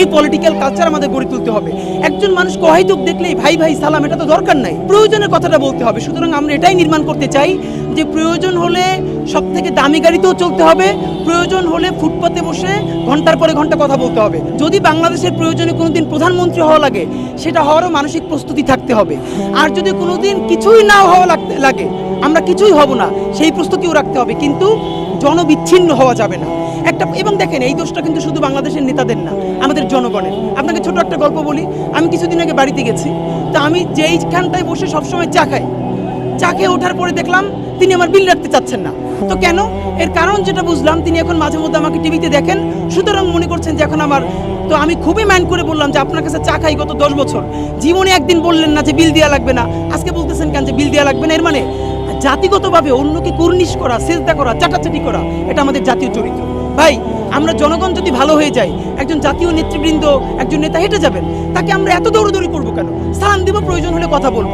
এই political culture আমাদের গড়ে তুলতে হবে। একজন মানুষ কহাইতুক দেখলেই, ভাই ভাই, সালাম, এটা তো দরকার নাই। প্রয়োজনের কথাটা বলতে হবে। সুতরাং আমরা এটাই নির্মাণ করতে চাই যে, প্রয়োজন হলে সব থেকে দামি গাড়িতেও চলতে হবে, প্রয়োজন হলে ফুটপাতে বসে ঘণ্টার পরে ঘণ্টা কথা বলতে হবে। যদি বাংলাদেশের প্রয়োজনে কোনোদিন প্রধানমন্ত্রী হওয়া লাগে, সেটা হওয়ারও মানসিক প্রস্তুতি থাকতে হবে। আর যদি কোনোদিন কিছুই না হওয়া লাগে, আমরা কিছুই হব না, সেই প্রস্তুতিও রাখতে হবে। কিন্তু জনবিচ্ছিন্ন হওয়া যাবে না। একটা, এবং দেখেন, এই দোষটা কিন্তু শুধু বাংলাদেশের নেতাদের না, আমাদের জনগণের। আপনাকে ছোট একটা গল্প বলি। আমি কিছুদিন আগে বাড়িতে গেছি, তা আমি যেইখানটায় বসে সবসময় চা খাই, চা খেয়ে ওঠার পরে দেখলাম তিনি আমার বিল রাখতে চাচ্ছেন না। তো কেন? এর কারণ যেটা বুঝলাম, তিনি এখন মাঝে মধ্যে আমাকে টিভিতে দেখেন, সুতরাং মনে করছেন যে এখন আমার, তো আমি খুবই মাইন্ড করে বললাম যে আপনার কাছে চা খাই গত দশ বছর। জীবনে একদিন বললেন না যে বিল দেওয়া লাগবে না, আজকে বলতেছেন কেন যে বিল দেওয়া লাগবে না? এর মানে জাতিগতভাবে অন্যকে কুর্নিশ করা চেষ্টা করা, চাটাচাটি করা, এটা আমাদের জাতীয় চরিত্র। ভাই, আমরা জনগণ যদি ভালো হয়ে যায় একজন জাতীয় নেতৃবৃন্দ, একজন নেতা হেঁটে যাবেন, তাকে আমরা এত দৌড়দৌড়ি করব কেন? স্থান দেবো প্রয়োজন হলে কথা বলব।